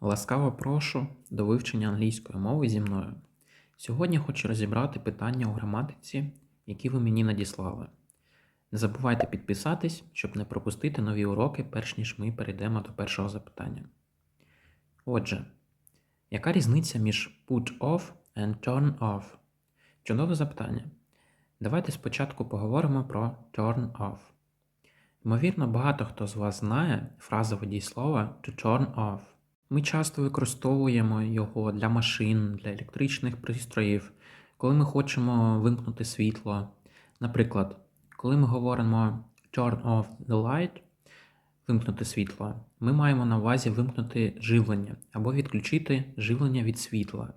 Ласкаво прошу до вивчення англійської мови зі мною. Сьогодні хочу розібрати питання у граматиці, які ви мені надіслали. Не забувайте підписатись, щоб не пропустити нові уроки, перш ніж ми перейдемо до першого запитання. Отже, яка різниця між put off and turn off? Чудове запитання. Давайте спочатку поговоримо про turn off. Ймовірно, багато хто з вас знає фразове дієслово to turn off. Ми часто використовуємо його для машин, для електричних пристроїв, коли ми хочемо вимкнути світло. Наприклад, коли ми говоримо turn off the light, вимкнути світло, ми маємо на увазі вимкнути живлення або відключити живлення від світла.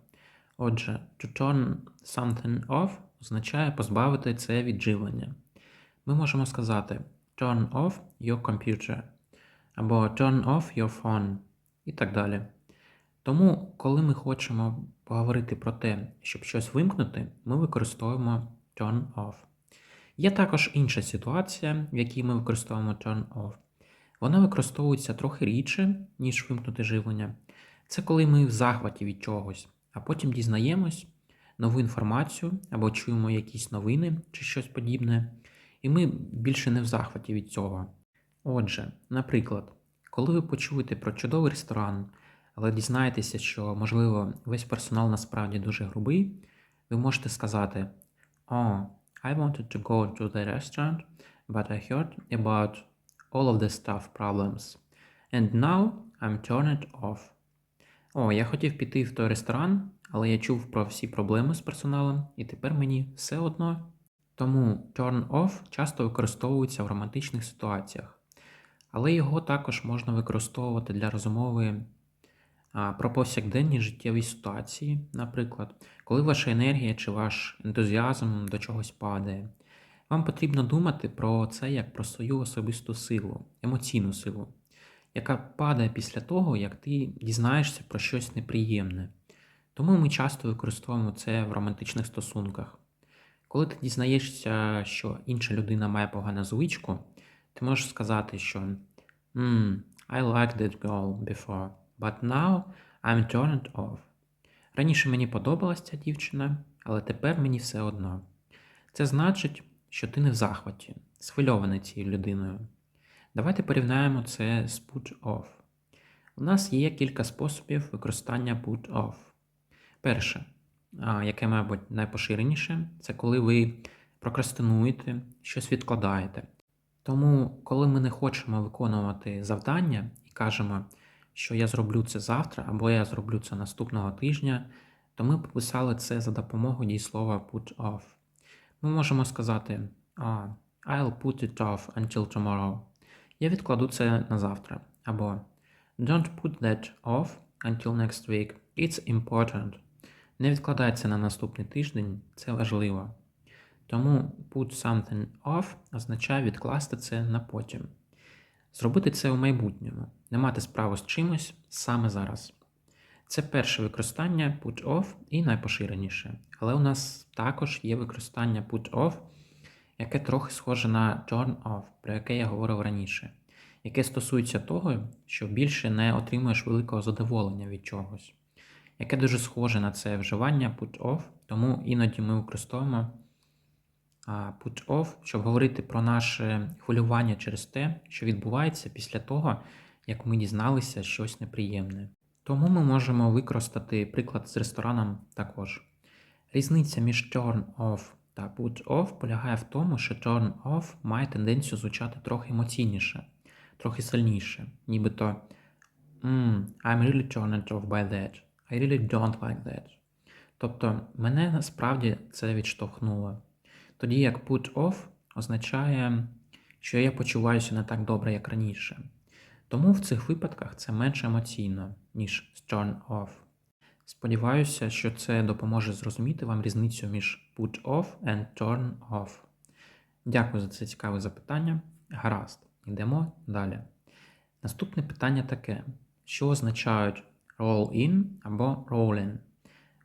Отже, to turn something off означає позбавити це від живлення. Ми можемо сказати turn off your computer або turn off your phone і так далі. Тому, коли ми хочемо поговорити про те, щоб щось вимкнути, ми використовуємо turn off. Є також інша ситуація, в якій ми використовуємо turn off. Вона використовується трохи рідше, ніж вимкнути живлення. Це коли ми в захваті від чогось, а потім дізнаємось нову інформацію або чуємо якісь новини чи щось подібне, і ми більше не в захваті від цього. Отже, наприклад, коли ви почуєте про чудовий ресторан, але дізнаєтеся, що, можливо, весь персонал насправді дуже грубий, ви можете сказати: Oh, I wanted to go to the restaurant, but I heard about all of the staff problems. And now I'm turned off. О, я хотів піти в той ресторан, але я чув про всі проблеми з персоналом, і тепер мені все одно. Тому turn off часто використовується в романтичних ситуаціях, але його також можна використовувати для розмови про повсякденні життєві ситуації, наприклад, коли ваша енергія чи ваш ентузіазм до чогось падає. Вам потрібно думати про це як про свою особисту силу, емоційну силу, яка падає після того, як ти дізнаєшся про щось неприємне. Тому ми часто використовуємо це в романтичних стосунках. Коли ти дізнаєшся, що інша людина має погану звичку, ти можеш сказати, що mm, I liked that girl before, but now I'm turned off. Раніше мені подобалася ця дівчина, але тепер мені все одно. Це значить, що ти не в захваті, схвильований цією людиною. Давайте порівняємо це з put off. У нас є кілька способів використання put off. Перше, яке, мабуть, найпоширеніше, це коли ви прокрастинуєте, щось відкладаєте. Тому, коли ми не хочемо виконувати завдання і кажемо, що я зроблю це завтра або я зроблю це наступного тижня, то ми пописали це за допомогою дієслова put off. Ми можемо сказати I'll put it off until tomorrow. Я відкладу це на завтра. Або Don't put that off until next week. It's important. Не відкладай це на наступний тиждень, це важливо. Тому put something off означає відкласти це на потім. Зробити це у майбутньому, не мати справу з чимось саме зараз. Це перше використання put off і найпоширеніше. Але у нас також є використання put off, яке трохи схоже на turn off, про яке я говорив раніше, яке стосується того, що більше не отримуєш великого задоволення від чогось, яке дуже схоже на це вживання put off, тому іноді ми використовуємо put off, щоб говорити про наше хвилювання через те, що відбувається після того, як ми дізналися щось неприємне. Тому ми можемо використати приклад з рестораном також. Різниця між turn off та put off полягає в тому, що turn off має тенденцію звучати трохи емоційніше, трохи сильніше, нібито mm, I'm really turned off by that. I really don't like that. Тобто мене насправді це відштовхнуло. Тоді як put off означає, що я почуваюся не так добре, як раніше. Тому в цих випадках це менш емоційно, ніж turn off. Сподіваюся, що це допоможе зрозуміти вам різницю між put off and turn off. Дякую за це цікаве запитання. Гаразд, йдемо далі. Наступне питання таке: що означають roll in або roll in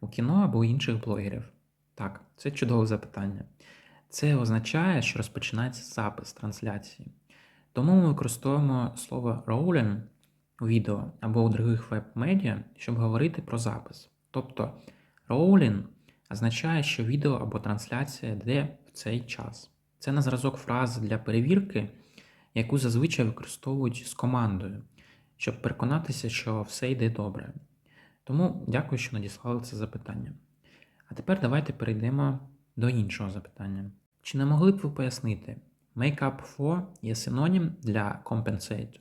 у кіно або у інших блогерів? Так, це чудове запитання. Це означає, що розпочинається запис трансляції. Тому ми використовуємо слово rolling у відео або у других веб-медіа, щоб говорити про запис. Тобто rolling означає, що відео або трансляція йде в цей час. Це на зразок фрази для перевірки, яку зазвичай використовують з командою, щоб переконатися, що все йде добре. Тому дякую, що надіслали це запитання. А тепер давайте перейдемо до іншого запитання. Чи не могли б ви пояснити, make up for є синонім для compensate?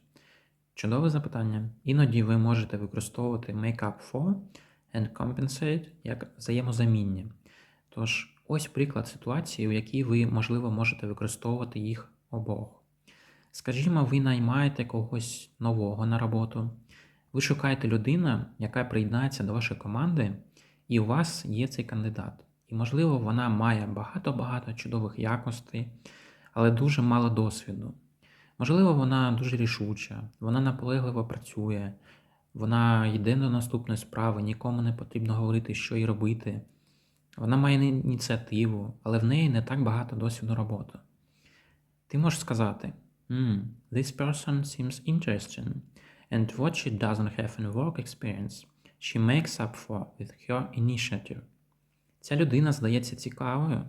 Чудове запитання. Іноді ви можете використовувати make up for and compensate як взаємозамінні. Тож, ось приклад ситуації, у якій ви, можливо, можете використовувати їх обох. Скажімо, ви наймаєте когось нового на роботу, ви шукаєте людину, яка приєднається до вашої команди, і у вас є цей кандидат. І, можливо, вона має багато-багато чудових якостей, але дуже мало досвіду. Можливо, вона дуже рішуча, вона наполегливо працює, вона йде до наступної справи, нікому не потрібно говорити, що їй робити. Вона має ініціативу, але в неї не так багато досвіду роботи. Ти можеш сказати: mm, This person seems interesting, and what she doesn't have in work experience, she makes up for with her initiative. Ця людина здається цікавою,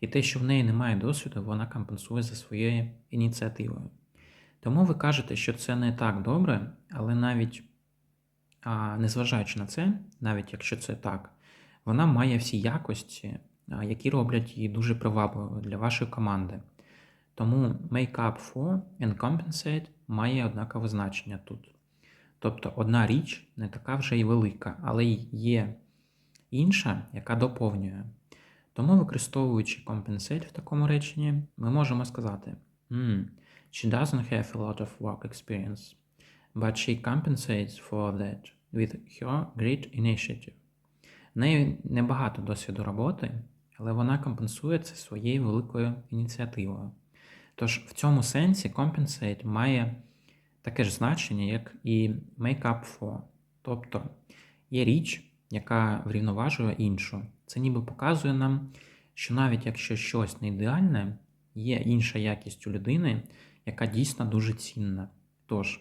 і те, що в неї немає досвіду, вона компенсує за своєю ініціативою. Тому ви кажете, що це не так добре, але навіть а, незважаючи на це, навіть якщо це так, вона має всі якості, які роблять її дуже привабливою для вашої команди. Тому make up for and compensate має однакове значення тут. Тобто одна річ не така вже й велика, але є інша, яка доповнює. Тому, використовуючи compensate в такому реченні, ми можемо сказати: mm, She doesn't have a lot of work experience, but she compensates for that with her great initiative. В неї небагато досвіду роботи, але вона компенсує це своєю великою ініціативою. Тож в цьому сенсі compensate має таке ж значення, як і make up for. Тобто є річ, яка врівноважує іншу. Це ніби показує нам, що навіть якщо щось не ідеальне, є інша якість у людини, яка дійсно дуже цінна. Тож,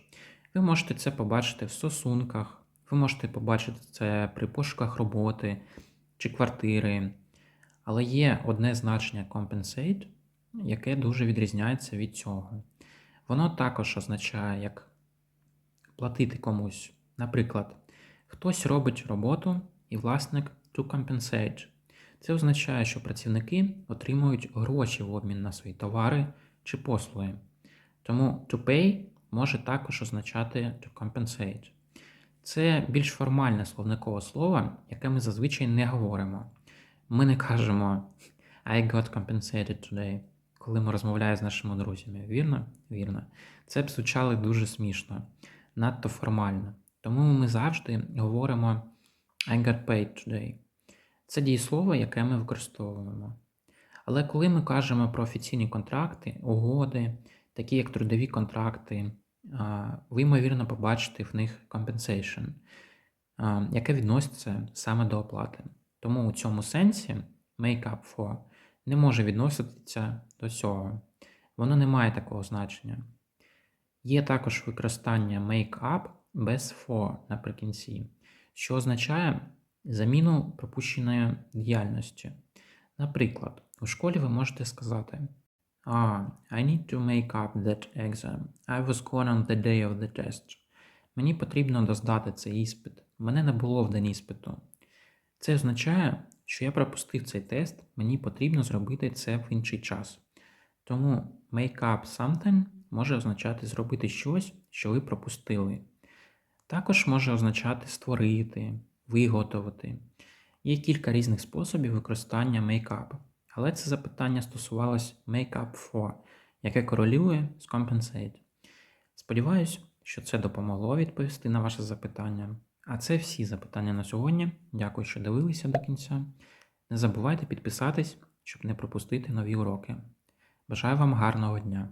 ви можете це побачити в стосунках, ви можете побачити це при пошуках роботи чи квартири. Але є одне значення compensate, яке дуже відрізняється від цього. Воно також означає, як платити комусь. Наприклад, хтось робить роботу і власник to compensate. Це означає, що працівники отримують гроші в обмін на свої товари чи послуги. Тому to pay може також означати to compensate. Це більш формальне словникове слово, яке ми зазвичай не говоримо. Ми не кажемо I got compensated today, коли ми розмовляємо з нашими друзями. Вірно? Вірно. Це б звучало дуже смішно, надто формально. Тому ми завжди говоримо I paid today. Це дієслово, яке ми використовуємо. Але коли ми кажемо про офіційні контракти, угоди, такі як трудові контракти, ви, ймовірно, побачите в них compensation, яке відноситься саме до оплати. Тому у цьому сенсі make up for не може відноситися до цього. Воно не має такого значення. Є також використання make up без for наприкінці, що означає заміну пропущеної діяльності. Наприклад, у школі ви можете сказати Ah, I need to make up that exam. I was gone on the day of the test. Мені потрібно доздати цей іспит. Мене не було в день іспиту. Це означає, що я пропустив цей тест, мені потрібно зробити це в інший час. Тому make up something може означати зробити щось, що ви пропустили. Також може означати створити, виготовити. Є кілька різних способів використання make. Але це запитання стосувалось make up for, яке королює з compensate. Сподіваюсь, що це допомогло відповісти на ваше запитання. А це всі запитання на сьогодні. Дякую, що дивилися до кінця. Не забувайте підписатись, щоб не пропустити нові уроки. Бажаю вам гарного дня!